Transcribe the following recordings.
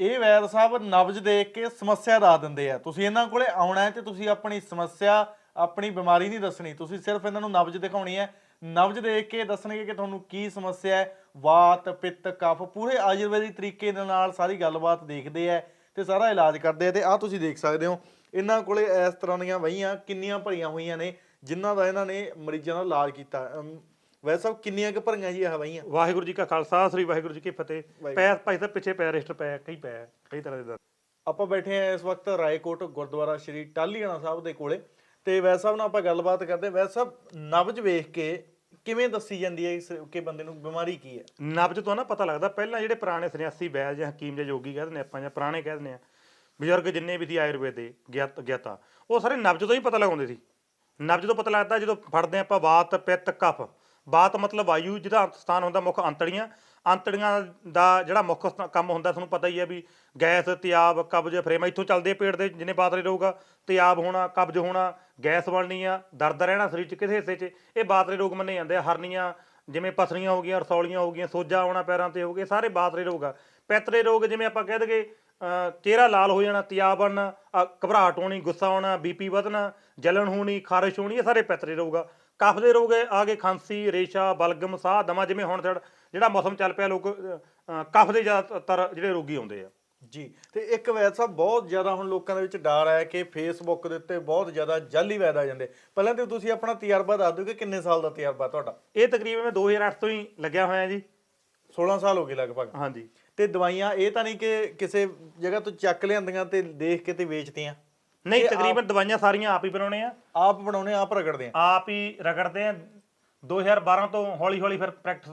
ਇਹ ਵੈਦ ਸਾਹਿਬ ਨਬਜ ਦੇਖ ਕੇ ਸਮੱਸਿਆ ਦਾ ਦਿੰਦੇ ਆ। ਤੁਸੀਂ ਇਹਨਾਂ ਕੋਲੇ ਆਉਣਾ ਹੈ ਤੇ ਤੁਸੀਂ ਆਪਣੀ ਸਮੱਸਿਆ, ਆਪਣੀ ਬਿਮਾਰੀ ਨਹੀਂ ਦੱਸਣੀ। ਤੁਸੀਂ ਸਿਰਫ ਇਹਨਾਂ ਨੂੰ ਨਬਜ ਦਿਖਾਉਣੀ ਹੈ। ਨਬਜ ਦੇਖ ਕੇ ਦੱਸਣਗੇ ਕਿ ਤੁਹਾਨੂੰ ਕੀ ਸਮੱਸਿਆ ਹੈ। ਵਾਤ, ਪਿੱਤ, ਕਫ, ਪੂਰੇ ਆਯੁਰਵੈਦਿਕ ਤਰੀਕੇ ਦੇ ਨਾਲ ਸਾਰੀ ਗੱਲਬਾਤ ਦੇਖਦੇ ਆ ਤੇ ਸਾਰਾ ਇਲਾਜ ਕਰਦੇ ਆ ਤੇ ਆਹ ਤੁਸੀਂ ਦੇਖ ਸਕਦੇ ਹੋ, ਇਹਨਾਂ ਕੋਲੇ ਇਸ ਤਰ੍ਹਾਂ ਦੀਆਂ ਵਹੀਆਂ ਕਿੰਨੀਆਂ ਭਰੀਆਂ ਹੋਈਆਂ ਨੇ, ਜਿਨ੍ਹਾਂ ਦਾ ਇਹਨਾਂ ਨੇ ਮਰੀਜ਼ਾਂ ਦਾ ਇਲਾਜ ਕੀਤਾ। ਵੈਦ ਸਾਹਿਬ ਕਿੰਨੀਆਂ ਕੁ ਭਰੀਆਂ ਜੀ ਇਹ ਵਹੀਆਂ ਵਾਹਿਗੁਰੂ ਜੀ ਕਾ ਖਾਲਸਾ ਸ੍ਰੀ ਵਾਹਿਗੁਰੂ ਜੀ ਕੀ ਫਤਿਹ। ਪੈਰ ਭਾਈ ਸਾਹਿਬ ਪਿੱਛੇ ਪੈਰ ਰਜਿਸਟਰ ਪਿਆ ਕਈ ਪਿਆ ਕਈ ਤਰ੍ਹਾਂ ਦੇ। ਆਪਾਂ ਬੈਠੇ ਆ ਇਸ ਵਕਤ ਰਾਏਕੋਟ ਗੁਰਦੁਆਰਾ ਸ਼੍ਰੀ ਟਾਲੀਆਣਾ ਸਾਹਿਬ ਦੇ ਕੋਲੇ। ਤੇ ਵੈਦ ਸਾਹਿਬ ਨਾਲ ਆਪਾਂ ਗੱਲਬਾਤ ਕਰਦੇ ਵੈਦ ਸਾਹਿਬ ਨਬਜ ਵੇਖ ਕੇ ਕਿਵੇਂ ਦੱਸੀ ਜਾਂਦੀ ਹੈ ਇਸ ਕਿ ਬੰਦੇ ਨੂੰ ਬਿਮਾਰੀ ਕੀ ਹੈ? ਨਬਜ ਤੋਂ ਨਾ ਪਤਾ ਲੱਗਦਾ ਪਹਿਲਾਂ ਜਿਹੜੇ ਪੁਰਾਣੇ ਸੰਨਿਆਸੀ ਵੈਦ ਜਾਂ ਹਕੀਮ ਜਾਂ ਯੋਗੀ ਕਹਿੰਦੇ ਨੇ ਆਪਾਂ ਜਾਂ ਪੁਰਾਣੇ ਕਹਿੰਦੇ ਆ ਬਜ਼ੁਰਗ ਜਿੰਨੇ ਵੀ ਦੀ ਆਯੁਰਵੇਦ ਦੇ ਗਿਆਤ ਗਿਆਤਾ ਉਹ ਸਾਰੇ ਨਬਜ ਤੋਂ ਹੀ ਪਤਾ ਲਗਾਉਂਦੇ ਸੀ। ਨਬਜ ਤੋਂ ਪਤਾ ਲੱਗਦਾ ਜਦੋਂ ਫੜਦੇ ਆਪਾਂ ਵਾਤ ਪਿੱਤ ਕਫ ਬਾਤ ਮਤਲਬ ਵਾਯੂ ਜਿਹਦਾ ਅੰਤ ਸਥਾਨ ਹੁੰਦਾ ਮੁੱਖ ਅੰਤੜੀਆਂ। ਅੰਤੜੀਆਂ ਦਾ ਜਿਹੜਾ ਮੁੱਖ ਸਥਾ- ਕੰਮ ਹੁੰਦਾ, ਤੁਹਾਨੂੰ ਪਤਾ ਹੀ ਹੈ ਵੀ ਗੈਸ, ਤਿਆਬ, ਕਬਜ਼, ਫਰੇਮਾ ਇੱਥੋਂ ਚੱਲਦੇ ਪੇਟ ਦੇ ਜਿੰਨੇ ਬਾਤਲੇ ਰੋਗ ਆ ਤਿਆਬ ਹੋਣਾ, ਕਬਜ਼ ਹੋਣਾ, ਗੈਸ ਬਣਨੀ ਆ, ਦਰਦ ਰਹਿਣਾ ਸਰੀਰ 'ਚ ਕਿਸੇ ਹਿੱਸੇ 'ਚ, ਇਹ ਬਾਤਲੇ ਰੋਗ ਮੰਨੇ ਜਾਂਦੇ ਆ। ਹਰਨੀਆਂ, ਜਿਵੇਂ ਪਸਰੀਆਂ ਹੋ ਗਈਆਂ, ਰਸੌਲੀਆਂ ਹੋ ਗਈਆਂ, ਸੋਜਾ ਆਉਣਾ ਪੈਰਾਂ ਤੇ ਹੋ ਗਏ ਸਾਰੇ ਬਾਤਰੇ ਰੋਗ ਆ। ਪੈਤਰੇ ਰੋਗ ਜਿਵੇਂ ਆਪਾਂ ਕਹਿ ਦਗੇ ਚਿਹਰਾ ਲਾਲ ਹੋ ਜਾਣਾ, ਤਿਆਬ ਬਣਨਾ ਘਬਰਾਹਟ ਹੋਣੀ, ਗੁੱਸਾ ਆਉਣਾ, ਬੀਪੀ ਵਧਣਾ ਜਲਨ ਹੋਣੀ, ਖਾਰਸ਼ ਹੋਣੀ, ਇਹ ਸਾਰੇ ਪੈਤਰੇ ਰੋਗ ਆ। ਕਫ ਦੇ ਰੋਗ ਆ ਗਏ ਖਾਂਸੀ ਰੇਸ਼ਾ ਬਲਗਮ ਸਾਹ ਦਮਾ ਜਿਵੇਂ ਹੁਣ ਜਿਹੜਾ ਮੌਸਮ ਚੱਲ ਪਿਆ ਲੋਕ ਕਫ ਦੇ ਜ਼ਿਆਦਾਤਰ ਜਿਹੜੇ ਰੋਗੀ ਆਉਂਦੇ ਆ। ਜੀ ਤੇ ਇੱਕ ਵੈਦ ਸਾਹਿਬ ਬਹੁਤ ਜ਼ਿਆਦਾ ਹੁਣ ਲੋਕਾਂ ਦੇ ਵਿੱਚ ਡਰ ਹੈ ਕਿ ਫੇਸਬੁੱਕ ਦੇ ਉੱਤੇ ਬਹੁਤ ਜ਼ਿਆਦਾ ਜਾਲੀ ਵੈਦ ਆ ਜਾਂਦੇ। ਪਹਿਲਾਂ ਤੇ ਤੁਸੀਂ ਆਪਣਾ ਤਜਰਬਾ ਦੱਸ ਦਿਓ ਕਿ ਕਿੰਨੇ ਸਾਲ ਦਾ ਤਜਰਬਾ ਤੁਹਾਡਾ? ਇਹ ਤਕਰੀਬਨ ਮੈਂ 2008 ਤੋਂ ਹੀ ਲੱਗਿਆ ਹੋਇਆ ਜੀ। 16 ਸਾਲ ਹੋ ਗਏ ਲਗਭਗ। ਹਾਂਜੀ। ਤੇ ਦਵਾਈਆਂ ਇਹ ਤਾਂ ਨਹੀਂ ਕਿ ਕਿਸੇ ਜਗ੍ਹਾ ਤੋਂ ਚੱਕ ਲਿਆਂਦੀਆਂ ਤੇ ਦੇਖ ਕੇ ਤੇ ਵੇਚਤੀਆਂ? ਨਹੀਂ ਤਕਰੀਬਨ ਦਵਾਈਆਂ ਸਾਰੀਆਂ ਆਪ ਹੀ ਬਣਾਉਣੇ ਆ। ਆਪ ਬਣਾਉਣੇ ਆਪ ਰਗੜਦੇ ਆ। ਆਪ ਹੀ ਰਗੜਦੇ ਆ। 2012 ਤੋਂ ਹੌਲੀ ਹੌਲੀ ਫਿਰ ਪ੍ਰੈਕਟਿਸ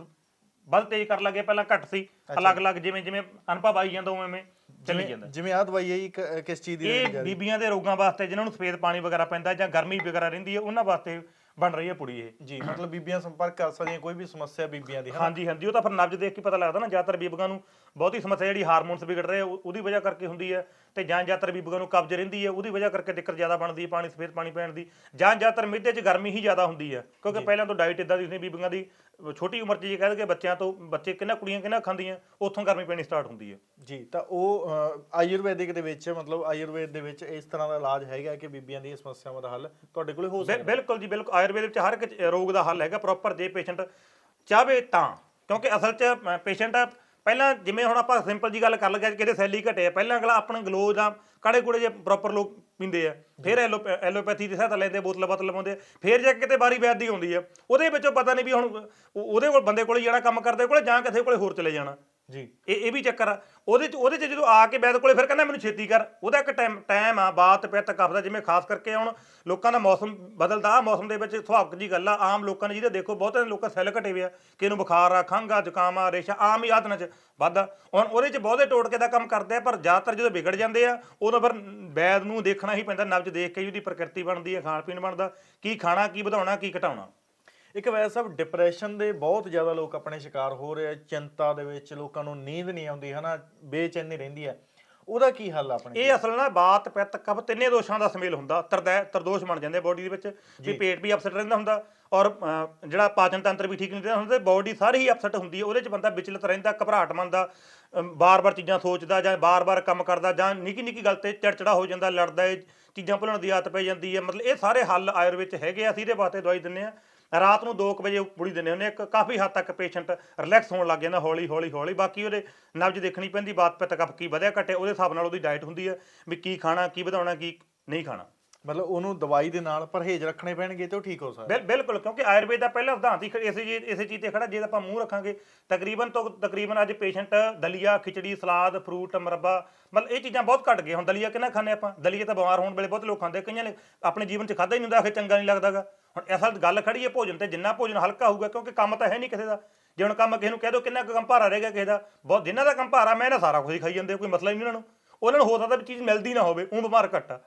ਵੱਧ ਤੇਜ਼ ਕਰ ਲੱਗੇ। ਪਹਿਲਾਂ ਘੱਟ ਸੀ। ਅਲੱਗ-ਅਲੱਗ ਜਿਵੇਂ ਜਿਵੇਂ ਅਨੁਭਵ ਆਈ ਜਾਂਦਾ ਉਵੇਂ ਉਵੇਂ ਚੱਲੀ ਜਾਂਦਾ। ਜਿਵੇਂ ਆਹ ਦਵਾਈ ਹੈ ਕ- ਕਿਸ ਚੀਜ਼ ਦੀ ਇਹ ਬੀਬੀਆਂ ਦੇ ਰੋਗਾਂ ਵਾਸਤੇ ਜਿਨ੍ਹਾਂ ਨੂੰ ਸਫੇਦ ਪਾਣੀ ਵਗੈਰਾ ਪੈਂਦਾ ਜਾਂ ਗਰਮੀ ਵਗੈਰਾ ਰਹਿੰਦੀ ਹੈ ਉਹਨਾਂ ਵਾਸਤੇ ਬਣ ਰਹੀ ਹੈ ਪੁੜੀ ਇਹ। ਜੀ ਮਤਲਬ ਬੀਬੀਆਂ ਸੰਪਰਕ ਕਰ ਸਕਦੀਆਂ ਕੋਈ ਵੀ ਸਮੱਸਿਆ ਬੀਬੀਆਂ ਦੀ ਹਾਂਜੀ ਹਾਂਜੀ। ਉਹ ਤਾਂ ਫਿਰ ਨਬਜ ਦੇਖ ਕੇ ਪਤਾ ਲੱਗਦਾ ਨਾ ਜ਼ਿਆਦਾਤਰ ਬੀਬੀਆਂ ਨੂੰ ਬਹੁਤੀ ਸਮੱਸਿਆ ਜਿਹੜੀ ਹਾਰਮੋਨਸ ਵਿਗੜ ਰਹੇ ਉਹ- ਉਹਦੀ ਵਜ੍ਹਾ ਕਰਕੇ ਹੁੰਦੀ ਹੈ ਤੇ ਜਾਂ ਜ਼ਿਆਦਾਤਰ ਬੀਬੀਆਂ ਨੂੰ ਕਬਜ਼ ਰਹਿੰਦੀ ਹੈ ਉਹਦੀ ਵਜ੍ਹਾ ਕਰਕੇ ਦਿੱਕਤ ਜ਼ਿਆਦਾ ਬਣਦੀ ਹੈ ਪਾਣੀ ਸਫੇਦ ਪਾਣੀ ਪੈਣ ਦੀ। ਜਾਂ ਜ਼ਿਆਦਾਤਰ ਮਿੱਧੇ 'ਚ ਗਰਮੀ ਹੀ ਜ਼ਿਆਦਾ ਹੁੰਦੀ ਹੈ ਕਿਉਂਕਿ ਪਹਿਲਾਂ ਤੋਂ ਡਾਈਟ ਇਦਾਂ ਦੀ ਸੀ ਬੀਬੀਆਂ ਦੀ ਛੋਟੀ ਉਮਰ 'ਚ ਜੇ ਕਹਿ ਦਗੇ ਬੱਚਿਆਂ ਤੋਂ ਬੱਚੇ ਕਿੰਨਾ ਕੁੜੀਆਂ ਕਿੰਨਾ ਖਾਂਦੀਆਂ ਉੱਥੋਂ ਗਰਮੀ ਪੈਣੀ ਸਟਾਰਟ ਹੁੰਦੀ ਹੈ। ਜੀ ਤਾਂ ਉਹ ਆਯੁਰਵੈਦਿਕ ਦੇ ਵਿੱਚ ਮਤਲਬ ਆਯੁਰਵੇਦ ਦੇ ਵਿੱਚ ਇਸ ਤਰ੍ਹਾਂ ਦਾ ਇਲਾਜ ਹੈਗਾ ਕਿ ਬੀਬੀਆਂ ਦੀਆਂ ਸਮੱਸਿਆਵਾਂ ਦਾ ਹੱਲ ਤੁਹਾਡੇ ਕੋਲੇ ਹੋ ਬਿਲ- ਸਕਦਾ ਬਿਲਕੁਲ ਜੀ ਬਿਲਕੁਲ। ਆਯੁਰਵੇਦ ਵਿੱਚ ਹਰ ਇੱਕ ਰੋਗ ਦਾ ਹੱਲ ਹੈਗਾ ਪ੍ਰੋਪਰ ਜੇ ਪੇਸ਼ੈਂਟ ਚਾਹਵੇ ਤਾਂ ਕਿਉਂਕਿ ਅਸਲ 'ਚ ਪੇਸ਼ੈਂਟ ਪਹਿਲਾਂ ਜਿਵੇਂ ਹੁਣ ਆਪਾਂ ਸਿੰਪਲ ਜੀ ਗੱਲ ਕਰ ਲਗੇ ਕਿਤੇ ਸੈਲੀ ਘਟੇ ਆ, ਪਹਿਲਾਂ ਅਗਲਾ ਆਪਣੇ ਗਲੋ ਜਾਂ ਕਾੜੇ ਕੁੜੇ ਜੇ ਪ੍ਰੋਪਰ ਲੋਕ ਪੀਂਦੇ ਆ, ਫਿਰ ਐਲੋ ਐਲੋਪੈਥੀ ਦੀ ਸਹਾਇਤਾ ਲੈਂਦੇ ਬੋਤਲ ਬਤਲ ਲਵਾਉਂਦੇ ਫਿਰ ਜੇ ਕਿਤੇ ਬਾਰੀ ਵੈਦ ਦੀ ਆਉਂਦੀ ਆ, ਉਹਦੇ ਵਿੱਚੋਂ ਪਤਾ ਨਹੀਂ ਵੀ ਹੁਣ ਉਹਦੇ ਕੋਲ ਬੰਦੇ ਕੋਲ ਜਾਣਾ ਕੰਮ ਕਰਦੇ ਕੋਲੇ ਜਾਂ ਕਿਸੇ ਕੋਲੇ ਹੋਰ ਚਲੇ ਜਾਣਾ। ਜੀ। ਇਹ ਇਹ ਵੀ ਚੱਕਰ ਆ। ਉਹਦੇ ਚ ਉਹਦੇ ਚ ਜਦੋਂ ਆ ਕੇ ਵੈਦ ਕੋਲੇ ਫਿਰ ਕਹਿੰਦਾ ਮੈਨੂੰ ਛੇਤੀ ਕਰ। ਉਹਦਾ ਇੱਕ ਟਾਈਮ ਟਾਈਮ ਆ, ਬਾਤ ਪਿੱਤ ਕਫ ਜਿਵੇਂ ਖਾਸ ਕਰਕੇ ਹੁਣ ਲੋਕਾਂ ਦਾ ਮੌਸਮ ਬਦਲਦਾ। ਆ ਮੌਸਮ ਦੇ ਵਿੱਚ ਸੁਭਾਵਿਕ ਜੀ ਗੱਲ ਆ। ਆਮ ਲੋਕਾਂ ਨੇ ਜਿਹਦੇ ਦੇਖੋ ਬਹੁਤੇ ਲੋਕਾਂ ਸੈੱਲ ਘਟੇ ਹੋਏ ਆ। ਕਿ ਇਹਨੂੰ ਬੁਖਾਰ ਆ, ਖੰਘ ਆ, ਜ਼ੁਕਾਮ ਆ ਰੇਸ਼ਾ, ਆਮ ਹੀ ਆਦਨਾਂ ਚ ਵੱਧਦਾ ਹੁਣ ਉਹਦੇ ਚ ਬਹੁਤੇ ਟੋਟਕੇ ਦਾ ਕੰਮ ਕਰਦੇ ਆ, ਪਰ ਜ਼ਿਆਦਾਤਰ ਜਦੋਂ ਵਿਗੜ ਜਾਂਦੇ ਆ, ਉਦੋਂ ਫਿਰ ਵੈਦ ਨੂੰ ਦੇਖਣਾ ਹੀ ਪੈਂਦਾ ਨਬਜ ਦੇਖ ਕੇ ਹੀ ਉਹਦੀ ਪ੍ਰਕਿਰਤੀ ਬਣਦੀ ਆ, ਖਾਣ ਪੀਣ ਬਣਦਾ, ਕੀ ਖਾਣਾ, ਕੀ ਵਧਾਉਣਾ, ਕੀ ਘਟਾਉਣਾ। ਇੱਕ ਵੈਸੇ ਸਭ ਡਿਪਰੈਸ਼ਨ ਦੇ ਬਹੁਤ ਜ਼ਿਆਦਾ ਲੋਕ ਆਪਣੇ ਸ਼ਿਕਾਰ ਹੋ ਰਹੇ ਆ ਚਿੰਤਾ ਦੇ ਵਿੱਚ ਲੋਕਾਂ ਨੂੰ ਨੀਂਦ ਨਹੀਂ ਆਉਂਦੀ ਹਨਾ? ਬੇਚੈਨੀ ਰਹਿੰਦੀ ਹੈ ਉਹਦਾ ਕੀ ਹੱਲ ਆਪਣੇ ਇਹ ਅਸਲ ਨਾਲ ਬਾਤ ਪਿੱਤ ਕਫ ਤਿੰਨੇ ਦੋਸ਼ਾਂ ਦਾ ਸਮੇਲ ਹੁੰਦਾ। ਤਰਦੈ ਤਰਦੋਸ਼ ਬਣ ਜਾਂਦੇ ਬੋਡੀ ਦੇ ਵਿੱਚ ਵੀ ਪੇਟ ਵੀ ਅਪਸੈਟ ਰਹਿੰਦਾ ਹੁੰਦਾ ਔਰ ਜਿਹੜਾ ਪਾਚਨ ਤੰਤਰ ਵੀ ਠੀਕ ਨਹੀਂ ਰਹਿੰਦਾ ਹੁੰਦਾ ਬੋਡੀ ਸਾਰੀ ਹੀ ਅਪਸੈਟ ਹੁੰਦੀ ਹੈ ਉਹਦੇ ਚ ਬੰਦਾ ਵਿਚਲਤ ਰਹਿੰਦਾ ਘਬਰਾਹਟ ਮੰਨਦਾ ਬਾਰ-ਬਾਰ ਚੀਜ਼ਾਂ ਸੋਚਦਾ ਜਾਂ ਬਾਰ-ਬਾਰ ਕੰਮ ਕਰਦਾ ਜਾਂ ਨਿੱਕੀ ਨਿੱਕੀ ਗੱਲ ਤੇ ਚੜਚੜਾ ਹੋ ਜਾਂਦਾ ਲੜਦਾ ਹੈ ਚੀਜ਼ਾਂ ਭੁੱਲਣ ਦੀ ਆਦਤ ਪੈ ਜਾਂਦੀ ਹੈ ਮਤਲਬ ਇਹ ਸਾਰੇ ਹੱਲ ਆਯੁਰਵੇਦ ਚ ਹੈਗੇ ਆ ਅਸੀਂ ਇਹਦੇ ਵਾਸਤੇ ਦਵਾਈ ਦਿੰਨੇ ਆ। ਰਾਤ ਨੂੰ 2 ਵਜੇ ਪੁੜੀ ਦਿੰਦੇ ਹੁੰਦੇ ਇੱਕ ਕਾਫੀ ਹੱਦ ਤੱਕ ਪੇਸ਼ੈਂਟ ਰਿਲੈਕਸ ਹੋਣ ਲੱਗ ਜਾਂਦਾ ਹੌਲੀ ਹੌਲੀ ਹੌਲੀ। ਬਾਕੀ ਉਹਦੇ ਨਬਜ ਦੇਖਣੀ ਪੈਂਦੀ ਬਾਤ ਪਿੱਤ ਕਫ ਕੀ ਵਧਿਆ ਘਟੇ ਉਹਦੇ ਹਿਸਾਬ ਨਾਲ ਉਹਦੀ ਡਾਈਟ ਹੁੰਦੀ ਹੈ ਵੀ ਕੀ ਖਾਣਾ ਕੀ ਵਧਾਉਣਾ ਕੀ ਨਹੀਂ ਖਾਣਾ। ਮਤਲਬ ਉਹਨੂੰ ਦਵਾਈ ਦੇ ਨਾਲ ਪਰਹੇਜ਼ ਰੱਖਣੇ ਪੈਣਗੇ ਤੇ ਉਹ ਠੀਕ ਹੋ ਸਕਦਾ। ਬਿਲ ਬਿਲਕੁਲ ਕਿਉਂਕਿ ਆਯੁਰਵੇਦ ਦਾ ਪਹਿਲਾ ਸਿਧਾਂਤ ਹੀ ਇਸੇ ਜੀ ਇਸੇ ਚੀਜ਼ ਤੇ ਖੜਾ ਜੇ ਆਪਾਂ ਮੂੰਹ ਰੱਖਾਂਗੇ ਤਕਰੀਬਨ ਤੋਂ ਤਕਰੀਬਨ ਅੱਜ ਪੇਸ਼ੈਂਟ ਦਲੀਆ ਖਿਚੜੀ ਸਲਾਦ ਫਰੂਟ ਮਰਬਾ ਮਤਲਬ ਇਹ ਚੀਜ਼ਾਂ ਬਹੁਤ ਘਟ ਗਈਆਂ ਹੁਣ ਦਲੀਆ ਕਿੰਨਾ ਖਾਂਦੇ ਆਪਾਂ? ਦਲੀਆ ਤਾਂ ਬਿਮਾਰ ਹੋਣ ਵੇਲੇ ਬਹੁਤ ਲੋਕ ਖਾਂਦੇ ਕਈਆਂ ਨੇ ਆਪਣੇ ਜੀਵਨ 'ਚ ਖਾਦਾ ਹੀ ਨਹੀਂ ਹੁੰਦਾ ਆਖੇ ਚੰਗਾ ਨਹੀਂ ਲੱਗਦਾਗਾ। ਹੁਣ ਅਸਲ ਗੱਲ ਖੜੀ ਹੈ ਭੋਜਨ ਤੇ ਜਿੰਨਾ ਭੋਜਨ ਹਲਕਾ ਹੋਊਗਾ ਕਿਉਂਕਿ ਕੰਮ ਤਾਂ ਹੈ ਨਹੀਂ ਕਿਸੇ ਦਾ। ਜੇ ਹੁਣ ਕੰਮ ਕਿਸੇ ਨੂੰ ਕਹਿ ਦੋ ਕਿੰਨਾ ਕੁ ਕੰਮ ਭਾਰਾ ਰਹੇਗਾ ਕਿਸੇ ਦਾ ਬਹੁਤ ਜਿਨ੍ਹਾਂ ਦਾ ਕੰਮ ਭਾਰਾ ਮੈਂ ਨਾ ਸਾਰਾ ਕੁਝ ਹੀ ਖਾਈ ਜਾਂਦੇ ਕੋਈ ਮਸਲਾ ਹੀ ਨਹੀਂ ਉਹਨਾਂ ਨੂੰ। ਉਹਨਾਂ ਨੂੰ ਹੋ ਸਕਦਾ ਵੀ ਚੀਜ਼ ਮਿਲਦੀ ਨਾ ਹੋਵੇ ਉਹ ਬਿਮਾਰ ਘੱਟ ਆ।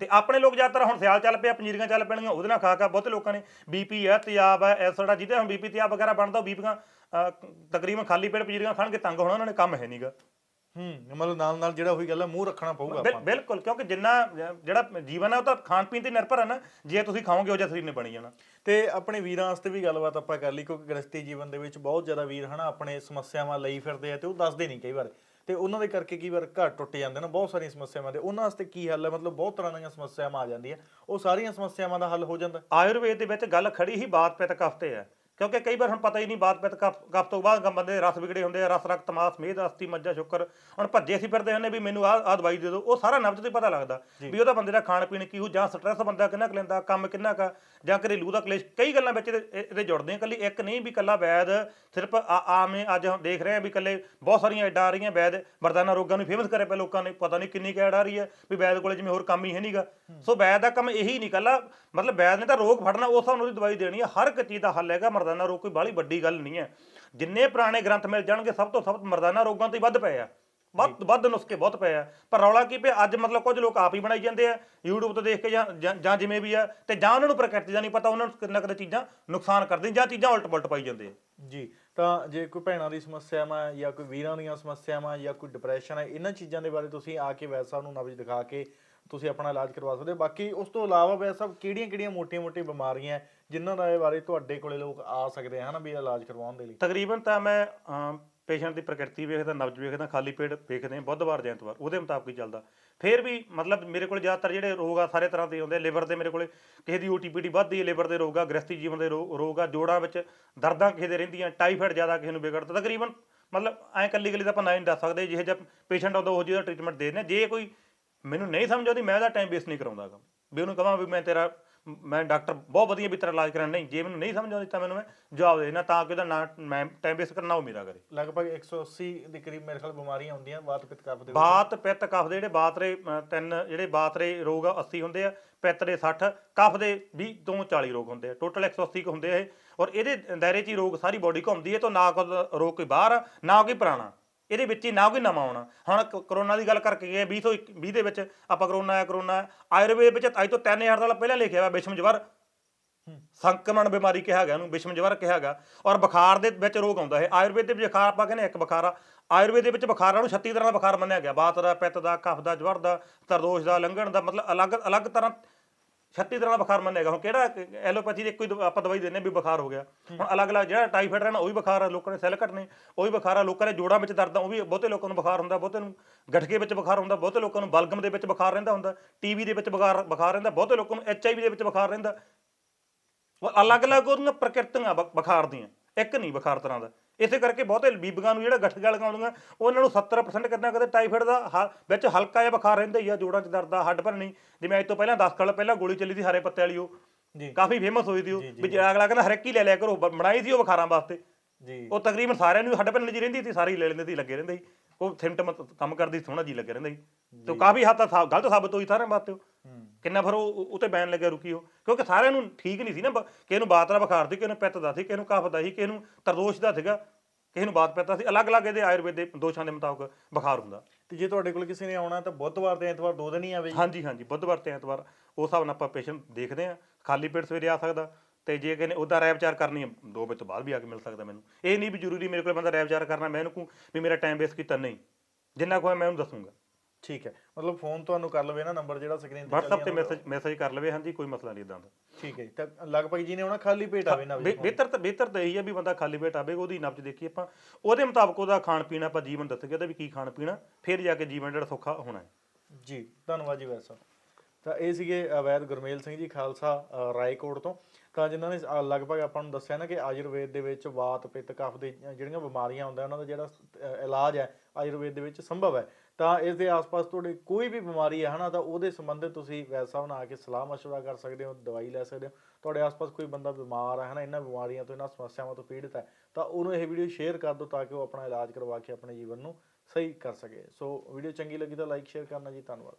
ਤੇ ਆਪਣੇ ਲੋਕ ਜ਼ਿਆਦਾਤਰ ਹੁਣ ਸਿਆਲ ਚੱਲ ਪਿਆ ਪਨੀਰੀਆਂ ਚੱਲ ਪੈਣਗੀਆਂ ਉਹਦੇ ਨਾਲ ਖਾ ਖਾ ਬਹੁਤੇ ਲੋਕਾਂ ਨੇ। ਬੀਪੀ ਹੈ ਤਿਆਬ ਹੈ ਐਸਿਡ ਆ ਜਿਹਦੇ ਹੁਣ ਬੀਪੀ ਤਿਆਬ ਵਗੈਰਾ ਬਣਦਾ ਉਹ ਬੀਪੀਆਂ ਤਕਰੀਬਨ ਖਾਲੀ ਪੇਟ ਪਨੀਰੀਆਂ ਖਾਣਗੇ ਤੰਗ ਹੋਣਾ ਉਹਨਾਂ ਨੇ ਕੰਮ ਹੈ ਨਹੀਂਗਾ ਹੂੰ ਮਤਲਬ ਨਾਲ ਨਾਲ ਜਿਹੜਾ ਉਹੀ ਗੱਲ ਹੈ ਮੂੰਹ ਰੱਖਣਾ ਪਊਗਾ ਬਿਲ- ਆਪਾਂ। ਬਿਲਕੁਲ ਕਿਉਂਕਿ ਜਿੰਨਾ ਜਿਹੜਾ ਜੀਵਨ ਹੈ ਉਹ ਤਾਂ ਖਾਣ ਪੀਣ ਤੇ ਨਿਰਭਰ ਹੈ ਨਾ। ਜੇ ਤੁਸੀਂ ਖਾਓਗੇ ਉਹ ਜਿਹਾ ਸਰੀਰ ਨੇ ਬਣੀ ਜਾਣਾ। ਤੇ ਆਪਣੇ ਵੀਰਾਂ ਵਾਸਤੇ ਵੀ ਗੱਲਬਾਤ ਆਪਾਂ ਕਰ ਲਈ ਕਿਉਂਕਿ ਗ੍ਰਸਤੀ ਜੀਵਨ ਦੇ ਵਿੱਚ ਬਹੁਤ ਜ਼ਿਆਦਾ ਵੀਰ ਹਨਾ ਆਪਣੇ ਸਮੱਸਿਆਵਾਂ ਲਈ ਫਿਰਦੇ ਆ ਤੇ ਉਹ ਦੱਸਦੇ ਨਹੀਂ ਕਈ ਵਾਰ। ਤੇ ਉਹਨਾਂ ਦੇ ਕਰਕੇ ਕਈ ਵਾਰ ਘਰ ਟੁੱਟ ਜਾਂਦੇ ਨੇ ਬਹੁਤ ਸਾਰੀਆਂ ਸਮੱਸਿਆਵਾਂ ਦੇ। ਉਹਨਾਂ ਵਾਸਤੇ ਕੀ ਹੱਲ ਹੈ ਮਤਲਬ ਬਹੁਤ ਤਰ੍ਹਾਂ ਦੀਆਂ ਸਮੱਸਿਆਵਾਂ ਆ ਜਾਂਦੀਆਂ। ਉਹ ਸਾਰੀਆਂ ਸਮੱਸਿਆਵਾਂ ਦਾ ਹੱਲ ਹੋ ਜਾਂਦਾ। ਆਯੁਰਵੇਦ ਦੇ ਵਿੱਚ ਗੱਲ ਖੜੀ ਹੀ ਬਾਤ ਪਿੱਤ ਕਫ ਤੇ ਹੈ। ਕਿਉਂਕਿ ਕਈ ਵਾਰ ਹੁਣ ਪਤਾ ਹੀ ਨਹੀਂ ਬਾਤ ਪਿੱਤ ਕਫ ਤੋਂ ਬਾਅਦ ਬੰਦੇ ਰਸ ਵਿਗੜੇ ਹੁੰਦੇ ਆ ਰਸ ਰਕਤ ਮਾਸ ਮੇਦ ਅਸਥੀ ਮੱਜਾ ਸ਼ੁਕਰ। ਹੁਣ ਭੱਜੇ ਅਸੀਂ ਫਿਰਦੇ ਹੁੰਦੇ ਵੀ ਮੈਨੂੰ ਆਹ ਆਹ ਦਵਾਈ ਦੇ ਦਿਓ। ਉਹ ਸਾਰਾ ਨਬਜ਼ ਤੋਂ ਪਤਾ ਲੱਗਦਾ ਵੀ ਉਹਦਾ ਬੰਦੇ ਦਾ ਖਾਣ ਪੀਣ ਕੀ ਹੋ ਜਾਂ ਸਟ੍ਰੈਸ ਬੰਦਾ ਕਿੰਨਾ ਕੁ ਲੈਂਦਾ ਕੰਮ ਕਿੰਨਾ ਕਾ ਜਾਂ ਘਰੇਲੂ ਦਾ ਕਲੇਸ਼। ਕਈ ਗੱਲਾਂ ਵਿੱਚ ਇਹਦੇ ਇਹ- ਇਹਦੇ ਜੁੜਦੇ ਆ ਕੱਲੀ ਇੱਕ ਨਹੀਂ ਵੀ ਕੱਲਾ ਵੈਦ ਸਿਰਫ ਆ- ਆਵੇਂ ਅੱਜ ਹੁਣ ਦੇਖ ਰਹੇ ਆ ਵੀ ਕੱਲੇ ਬਹੁਤ ਸਾਰੀਆਂ ਐਡਾਂ ਆ ਰਹੀਆਂ। ਵੈਦ ਮਰਦਾਨਾ ਰੋਗਾਂ ਨੂੰ ਫੇਮਸ ਕਰੇ ਪਏ ਲੋਕਾਂ ਨੇ। ਪਤਾ ਨਹੀਂ ਕਿੰਨੀ ਕੁ ਐਡ ਆ ਰਹੀ ਹੈ ਵੀ ਵੈਦ ਕੋਲੇ ਜਿਵੇਂ ਹੋਰ ਕੰਮ ਹੀ ਹੈ ਨਹੀਂਗਾ ਸੋ ਵੈਦ ਦਾ ਕੰਮ ਇਹੀ ਨਹੀਂ। ਕੱਲਾ ਮਤਲਬ ਵੈਦ ਨੇ ਤਾਂ ਰੋਗ ਫੜਨਾ ਉਸ ਹਿਸਾਬ ਨਾਲ ਉਹਦੀ ਦਵਾਈ ਦੇਣੀ ਹੈ ਹਰ ਇੱਕ ਚੀਜ਼ ਦਾ ਹੱਲ ਹੈਗਾ। ਮਰਦਾਨਾ ਰੋਗ ਕੋਈ ਬਾਹਲੀ ਵੱਡੀ ਗੱਲ ਨਹੀਂ ਹੈ। ਜਿੰਨੇ ਪੁਰਾਣੇ ਗ੍ਰੰਥ ਮਿਲ ਜਾਣਗੇ ਸਭ ਤੋਂ ਸਭ ਮਰਦਾਨਾ ਰੋਗਾਂ ਤੋਂ ਹੀ ਵੱਧ ਪਏ ਆ। ਵੱਧ ਵੱਧ ਨੁਸਖੇ ਬਹੁਤ ਪਏ ਆ। ਪਰ ਰੌਲਾ ਕੀ ਪਿਆ? ਅੱਜ ਮਤਲਬ ਕੁਝ ਲੋਕ ਆਪ ਹੀ ਬਣਾਈ ਜਾਂਦੇ ਆ। YouTube ਤੋਂ ਦੇਖ ਕੇ ਜਾਂ ਜਾਂ- ਜਿਵੇਂ ਵੀ ਆ ਤੇ ਜਾਂ ਉਹਨਾਂ ਨੂੰ ਪ੍ਰਕਿਰਤੀ ਦਾ ਨਹੀਂ ਪਤਾ ਉਹਨਾਂ ਨੂੰ ਕਿੰਨਾ ਕਿਤੇ ਚੀਜ਼ਾਂ ਨੁਕਸਾਨ ਕਰਦੀਆਂ ਜਾਂ ਚੀਜ਼ਾਂ ਉਲਟ ਪੁਲਟ ਪਾਈ ਜਾਂਦੇ ਆ। ਜੀ ਤਾਂ ਜੇ ਕੋਈ ਭੈਣਾਂ ਦੀ ਸਮੱਸਿਆਵਾਂ ਜਾਂ ਕੋਈ ਵੀਰਾਂ ਦੀਆਂ ਸਮੱਸਿਆਵਾਂ ਜਾਂ ਕੋਈ ਡਿਪਰੈਸ਼ਨ ਹੈ ਇਹਨਾਂ ਚੀਜ਼ਾਂ ਦੇ ਬਾਰੇ ਤੁਸੀਂ ਆ ਕੇ ਸਾਹਿਬ ਨੂੰ ਨਬਜ਼ ਦਿਖਾ ਕੇ ਤੁਸੀਂ ਆਪਣਾ ਇਲਾਜ ਕਰਵਾ ਸਕਦੇ ਹੋ। ਬਾਕੀ ਉਸ ਤੋਂ ਇਲਾਵਾ ਵੈਦ ਸਭ ਕਿਹੜੀਆਂ-ਕਿਹੜੀਆਂ ਮੋਟੀਆਂ-ਮੋਟੀਆਂ ਬਿਮਾਰੀਆਂ ਹੈ, ਜਿਨ੍ਹਾਂ ਦਾ ਇਹ ਬਾਰੇ ਤੁਹਾਡੇ ਕੋਲੇ ਲੋਕ ਆ ਸਕਦੇ ਹਨ ਵੀ ਇਲਾਜ ਕਰਵਾਉਣ ਦੇ ਲਈ? ਤਕਰੀਬਨ ਤਾਂ ਮੈਂ ਪੇਸ਼ੈਂਟ ਦੀ ਪ੍ਰਕਿਰਤੀ ਵੇਖਦਾ ਨਬਜ਼ ਵੇਖਦਾ ਖਾਲੀ ਪੇਟ ਵੇਖਦੇ ਹਾਂ ਬੁੱਧਵਾਰ ਜਾਂ ਐਤਵਾਰ ਉਹਦੇ ਮੁਤਾਬਕ ਹੀ ਚੱਲਦਾ। ਫਿਰ ਵੀ ਮਤਲਬ ਮੇਰੇ ਕੋਲ ਜ਼ਿਆਦਾਤਰ ਜਿਹੜੇ ਰੋਗ ਆ ਸਾਰੇ ਤਰ੍ਹਾਂ ਦੇ ਹੁੰਦੇ ਲਿਵਰ ਦੇ ਮੇਰੇ ਕੋਲੇ ਕਿਸੇ ਦੀ ਓਟੀਪੀਡੀ ਵੱਧਦੀ ਹੈ ਲਿਵਰ ਦੇ ਰੋਗ ਆ ਗ੍ਰਸਤੀ ਜੀਵਨ ਦੇ ਰੋ- ਰੋਗ ਆ ਜੋੜਾਂ ਵਿੱਚ ਦਰਦਾਂ ਕਿਸੇ ਦੇ ਰਹਿੰਦੀਆਂ ਟਾਈਫਾਇਡ ਜ਼ਿਆਦਾ ਕਿਸੇ ਨੂੰ ਵਿਗੜਦਾ। ਤਕਰੀਬਨ ਮਤਲਬ ਐਂ ਕੱਲੀ ਕੱਲੀ ਤਾਂ ਆਪਾਂ ਨਾ ਹੀ ਨਹੀਂ ਦੱਸ ਸਕਦੇ ਜਿਹੇ ਜਿਹਾ ਪੇਸ਼ੈਂਟ ਆਉਂਦਾ ਉਹ ਜਿਹਦਾ ਟ੍ਰੀਟਮੈਂਟ ਦੇ ਦਿੰਦੇ ਹਾਂ। ਜੇ ਕੋਈ ਮੈਨੂੰ ਨਹੀਂ ਸਮਝ ਆਉਂਦੀ ਮੈਂ ਉਹਦਾ ਟਾਈਮ ਵੇਸਟ ਨਹੀਂ ਕਰਾਉਂਦਾਗਾ ਵੀ ਉਹਨੂੰ ਕਹਾਂ ਵੀ ਮੈਂ ਤੇਰਾ ਮੈਂ ਡਾਕਟਰ ਬਹੁਤ ਵਧੀਆ ਵੀ ਤੇਰਾ ਇਲਾਜ ਕਰਨ ਨਹੀਂ ਜੇ ਮੈਨੂੰ ਨਹੀਂ ਸਮਝ ਆਉਂਦੀ ਤਾਂ ਮੈਨੂੰ ਮੈਂ ਜਵਾਬ ਦੇ ਦੇਣਾ ਤਾਂ ਕਿ ਉਹਦਾ ਨਾ ਮੈਂ ਟਾਈਮ ਵੇਸਟ ਕਰਨਾ ਉਹ ਮੇਰਾ ਕਰੇ। ਲਗਭਗ 180 ਦੇ ਕਰੀਬ ਮੇਰੇ ਖਿਆਲ ਬਿਮਾਰੀਆਂ ਹੁੰਦੀਆਂ ਵਾਤ ਪਿੱਤ ਕਫ ਦੇ। ਬਾਤ ਪਿੱਤ ਕਫ ਦੇ ਜਿਹੜੇ ਬਾਤਰੇ ਤਿੰਨ ਜਿਹੜੇ ਬਾਤਰੇ ਰੋਗ ਆ 80 ਹੁੰਦੇ ਆ ਪਿੱਤ ਦੇ 60 ਕਫ ਦੇ 20 ਤੋਂ 40 ਰੋਗ ਹੁੰਦੇ ਆ। ਟੋਟਲ 180 ਕੁ ਹੁੰਦੇ ਆ ਇਹ। ਔਰ ਇਹਦੇ ਦਾਇਰੇ 'ਚ ਹੀ ਰੋਗ ਸਾਰੀ ਬਾਡੀ ਘੁੰਮਦੀ ਹੈ ਤਾਂ ਨਾ ਕੋਈ ਰੋਗ ਕੋਈ ਬਾਹਰ ਨਾ ਕੋਈ ਪੁਰਾਣਾ। ਇਹਦੇ ਵਿੱਚ ਹੀ ਨਾ ਕੋਈ ਨਵਾਂ ਆਉਣਾ। ਹੁਣ ਕ- ਕਰੋਨਾ ਦੀ ਗੱਲ ਕਰਕੇ ਗਏ 2020 ਦੇ ਵਿੱਚ ਆਪਾਂ ਕਰੋਨਾ ਆਇਆ ਕਰੋਨਾ ਆਇਆ। ਆਯੁਰਵੇਦ ਵਿੱਚ ਅੱਜ ਤੋਂ 3000 ਸਾਲ ਪਹਿਲਾਂ ਲਿਖਿਆ ਹੋਇਆ ਵਿਸ਼ਮ ਜਵਰ ਸੰਕਰਮਣ ਬਿਮਾਰੀ ਕਿਹਾ ਗਿਆ ਉਹਨੂੰ ਵਿਸ਼ਮ ਜਵਰ ਕਿਹਾ ਗਿਆ। ਔਰ ਬੁਖਾਰ ਦੇ ਵਿੱਚ ਰੋਗ ਆਉਂਦਾ ਹੈ ਆਯੁਰਵੇਦ ਦੇ ਵਿੱਚ ਬੁਖਾਰ ਆਪਾਂ ਕਹਿੰਦੇ ਇੱਕ ਬੁਖਾਰ ਆ। ਆਯੁਰਵੇਦ ਦੇ ਵਿੱਚ ਬੁਖਾਰਾਂ ਨੂੰ 36 ਤਰ੍ਹਾਂ ਦਾ ਬੁਖਾਰ ਮੰਨਿਆ ਗਿਆ। ਬਾਤ ਦਾ ਪਿੱਤ ਦਾ ਕਫ ਦਾ ਜਵਰ ਦਾ ਤਰਦੋਸ਼ ਦਾ ਲੰਘਣ ਦਾ ਮਤਲਬ ਅਲੱਗ ਅਲੱਗ ਤਰ੍ਹਾਂ 36 ਤਰ੍ਹਾਂ ਦਾ ਬੁਖਾਰ ਮੰਨਿਆ ਗਿਆ। ਹੁਣ ਕਿਹੜਾ ਐਲੋਪੈਥੀ ਦੀ ਇੱਕੋ ਹੀ ਆਪਾਂ ਦਵਾਈ ਦਿੰਦੇ ਹਾਂ ਵੀ ਬੁਖਾਰ ਹੋ ਗਿਆ। ਹੁਣ ਅਲੱਗ-ਅਲੱਗ ਜਿਹੜਾ ਟਾਈਫਾਇਡ ਰਹਿਣਾ, ਉਹ ਵੀ ਬੁਖਾਰ ਆ, ਲੋਕਾਂ ਦੇ ਸੈੱਲ ਘਟਨੇ ਉਹ ਵੀ ਬੁਖਾਰ ਆ, ਲੋਕਾਂ ਦੇ ਜੋੜਾਂ ਵਿੱਚ ਦਰਦਾਂ, ਉਹ ਵੀ ਬਹੁਤੇ ਲੋਕਾਂ ਨੂੰ ਬੁਖਾਰ ਹੁੰਦਾ, ਬਹੁਤੇ ਨੂੰ ਗਠਕੇ ਵਿੱਚ ਬੁਖਾਰ ਹੁੰਦਾ, ਬਹੁਤੇ ਲੋਕਾਂ ਨੂੰ ਬਲਗਮ ਦੇ ਵਿੱਚ ਬੁਖਾਰ ਰਹਿੰਦਾ ਹੁੰਦਾ, ਟੀਵੀ ਦੇ ਵਿੱਚ ਬੁਖਾਰ ਬੁਖਾਰ ਰਹਿੰਦਾ, ਬਹੁਤੇ ਲੋਕਾਂ ਨੂੰ ਐਚਆਈਵੀ ਦੇ ਵਿੱਚ ਬੁਖਾਰ ਰਹਿੰਦਾ। ਉਹ ਅਲੱਗ-ਅਲੱਗ ਉਹਦੀਆਂ ਪ੍ਰਕਿਰਤੀਆਂ ਬੁਖਾਰ ਦੀਆਂ, ਇੱਕ ਨਹੀਂ ਬੁਖਾਰ ਤਰ੍ਹਾਂ ਦਾ। ਇਸੇ ਕਰਕੇ ਬਹੁਤੇ ਬੀਬੀਆਂ ਨੂੰ ਜਿਹੜਾ ਗਠਕਾ ਲਗਾਉਂਦੀਆਂ ਉਹਨਾਂ ਨੂੰ 70% ਕਿੰਨਾ ਕਦੇ ਟਾਈਫਾਇਡ ਦਾ ਵਿੱਚ ਹਲਕਾ ਜਿਹਾ ਬੁਖਾਰ ਰਹਿੰਦਾ ਹੀ ਆ ਜੋੜਾਂ 'ਚ ਦਰਦ ਆ ਹੱਡ ਭਰਨੀ। ਜਿਵੇਂ ਅੱਜ ਤੋਂ ਪਹਿਲਾਂ 10 ਸਾਲ ਪਹਿਲਾਂ ਗੋਲੀ ਚੱਲੀ ਸੀ ਹਰੇ ਪੱਤੇ ਵਾਲੀ ਉਹ। ਜੀ। ਕਾਫੀ ਫੇਮਸ ਹੋਈ ਸੀ ਉਹ। ਵੀ ਅਗਲਾ ਕਹਿੰਦਾ ਹਰੇਕ ਹੀ ਲੈ ਲਿਆ ਕਰੋ ਬਣਾਈ ਸੀ ਉਹ ਬੁਖਾਰਾਂ ਵਾਸਤੇ। ਜੀ। ਉਹ ਤਕਰੀਬਨ ਸਾਰਿਆਂ ਨੂੰ ਹੱਡ ਭੰਨਣ ਜੀ ਰਹਿੰਦੀ ਸੀ ਸਾਰੇ ਹੀ ਲੈ ਲੈਂਦੇ ਸੀ ਲੱਗੇ ਰਹਿੰਦੇ ਸੀ। ਉਹ ਸਿੰਪਟਮ ਕੰਮ ਕਰਦੀ ਸੋਹਣਾ ਜੀ ਲੱਗੇ ਰਹਿੰਦਾ ਸੀ ਤੇ ਕਾਫੀ ਹੱਦ ਤੱਕ ਗਲਤ ਸਾਬਤ ਹੋਈ ਸਾਰਿਆਂ ਉਹ। ਹੂੰ। ਕਿੰਨਾ ਫਿਰ ਉਹ ਉਹ- ਉਹ ਤੇ ਬੈਨ ਲੱਗਿਆ ਰੁਕੀ ਉਹ। ਕਿਉਂਕਿ ਸਾਰਿਆਂ ਨੂੰ ਠੀਕ ਨਹੀਂ ਸੀ ਨਾ ਕਿਸੇ ਨੂੰ ਬਾਤ ਦਾ ਬੁਖਾਰ ਸੀ ਕਿਸੇ ਨੂੰ ਪਿੱਤ ਦਾ ਸੀ ਕਿਸੇ ਨੂੰ ਕਫ ਦਾ ਸੀ ਕਿਸੇ ਨੂੰ ਤਰਦੋਸ਼ ਦਾ ਸੀਗਾ ਕਿਸੇ ਨੂੰ ਬਾਤ ਪਿੱਤ ਸੀ ਅਲੱਗ-ਅਲੱਗ ਇਹਦੇ ਆਯੁਰਵੇਦ ਦੇ ਦੋਸ਼ਾਂ ਦੇ ਮੁਤਾਬਕ ਬੁਖਾਰ ਹੁੰਦਾ। ਤੇ ਜੇ ਤੁਹਾਡੇ ਕੋਲ ਕਿਸੇ ਨੇ ਆਉਣਾ ਤਾਂ ਬੁੱਧਵਾਰ ਤੇ ਐਤਵਾਰ ਦੋ ਦਿਨ ਹੀ ਆਵੇ ਜੀ। ਹਾਂਜੀ ਹਾਂਜੀ ਬੁੱਧਵਾਰ ਤੇ ਐਤਵਾਰ ਉਸ ਹਿਸਾਬ ਨਾਲ ਆਪਾਂ ਪੇਸ਼ੈਂਟ ਦੇਖਦੇ ਹਾਂ। ਖਾਲੀ ਪੇਟ ਸਵੇਰੇ ਆ ਸਕਦਾ। ਤੇ ਜੇ ਕਿਸੇ ਨੇ ਉਹਦਾ ਰਾਇ ਵਿਚਾਰ ਕਰਨੀ ਹੈ ਦੋ ਵਜੇ ਤੋਂ ਬਾਅਦ ਵੀ ਆ ਕੇ ਮਿਲ ਸਕਦਾ ਮੈਨੂੰ। ਇਹ ਨਹੀਂ ਵੀ ਜ਼ਰੂਰੀ ਮੇਰੇ ਕੋਲ ਬੰਦਾ ਰਾਇ ਵਿਚਾਰ ਕਰਨਾ ਮੈਂ ਇਹਨੂੰ ਕਹੂੰ ਵੀ ਮੇਰਾ ਟਾਈਮ ਵੇਸਟ ਕੀਤਾ ਨਹੀਂ। ਜਿੰਨਾ ਕੋਈ ਮੈਂ ਉਹਨੂੰ ਦੱਸੂਗਾ। ਠੀਕ ਹੈ। ਮਤਲਬ ਫੋਨ ਤੁਹਾਨੂੰ ਕਰ ਲਵੇ ਨਾ ਨੰਬਰ ਜਿਹੜਾ ਸਕਰੀਨ ਤੇ WhatsApp ਤੇ ਮੈਸੇਜ ਮੈਸੇਜ ਕਰ ਲਵੇ ਹਾਂਜੀ ਕੋਈ ਮਸਲਾ ਨਹੀਂ ਇਦਾਂ ਦਾ। ਠੀਕ ਹੈ ਜੀ, ਤਾਂ ਲਗਭਗ ਜੀ ਨੇ ਆਉਣਾ ਖਾਲੀ ਪੇਟ ਆਵੇ ਨਾ ਵੀ ਬਿਹਤਰ ਤਾਂ ਬਿਹਤਰ ਤਾਂ ਇਹੀ ਹੈ ਵੀ ਬੰਦਾ ਖਾਲੀ ਪੇਟ ਆਵੇ ਉਹਦੀ ਨਬਜ਼ ਦੇਖੀਏ ਆਪਾਂ। ਉਹਦੇ ਮੁਤਾਬਕ ਉਹਦਾ ਖਾਣ ਪੀਣ ਆਪਾਂ ਜੀਵਨ ਦੱਸਗੇ ਉਹਦਾ ਵੀ ਕੀ ਖਾਣ ਪੀਣਾ ਫਿਰ ਜਾ ਕੇ ਜੀਵਨ ਜਿਹੜਾ ਸੌਖਾ ਹੋਣਾ ਹੈ। ਜੀ ਧੰਨਵਾਦ ਜੀ ਵੈਸਾ। ਤਾਂ ਇਹ ਸੀਗੇ ਅਵੈਧ ਗੁਰਮੇਲ ਸਿੰਘ ਜੀ ਖਾਲਸਾ ਅ, ਰਾਏਕੋਟ ਤੋਂ। ਤਾਂ ਜਿਨ੍ਹਾਂ ਨੇ ਅ, ਲਗਭਗ ਆਪਾਂ ਨੂੰ ਦੱਸਿਆ ਨਾ ਕਿ ਆਯੁਰਵੇਦ ਦੇ ਵਿੱਚ ਵਾਤ ਪਿੱਤ ਕਫ ਦੇ ਅ, ਜਿਹੜੀਆਂ ਬਿਮਾਰੀਆਂ ਹੁੰਦੀਆਂ ਉਹਨਾਂ ਦਾ ਜਿਹੜਾ ਅ, ਇਲਾਜ ਹੈ ਆਯੁਰਵੇਦ ਦੇ ਵਿੱਚ ਸੰਭਵ ਹੈ। ਤਾਂ ਇਸ ਦੇ ਆਸ-ਪਾਸ ਤੁਹਾਡੇ ਕੋਈ ਵੀ ਬਿਮਾਰੀ ਹੈ ਹਨਾ ਤਾਂ ਉਹਦੇ ਸੰਬੰਧਿਤ ਤੁਸੀਂ ਵੈਦ ਸਾਹਿਬ ਨਾਲ ਆ ਕੇ ਸਲਾਹ ਮਸ਼ਵਰਾ ਕਰ ਸਕਦੇ ਹੋ ਦਵਾਈ ਲੈ ਸਕਦੇ ਹੋ। ਤੁਹਾਡੇ ਆਸ-ਪਾਸ ਕੋਈ ਬੰਦਾ ਬਿਮਾਰ ਹੈ ਹਨਾ ਇਹਨਾਂ ਬਿਮਾਰੀਆਂ ਤੋਂ ਇਹਨਾਂ ਸਮੱਸਿਆਵਾਂ ਤੋਂ ਪੀੜਤ ਹੈ ਤਾਂ ਉਹਨੂੰ ਇਹ ਵੀਡੀਓ ਸ਼ੇਅਰ ਕਰ ਦਿਓ ਤਾਂ ਕਿ ਉਹ ਆਪਣਾ ਇਲਾਜ ਕਰਵਾ ਕੇ ਆਪਣੇ ਜੀਵਨ ਨੂੰ ਸਹੀ ਕਰ ਸਕੇ। ਸੋ ਵੀਡੀਓ ਚੰਗੀ ਲੱਗੀ ਤਾਂ ਲਾਈਕ ਸ਼ੇਅਰ ਕਰਨਾ ਜੀ ਧੰਨਵਾਦ।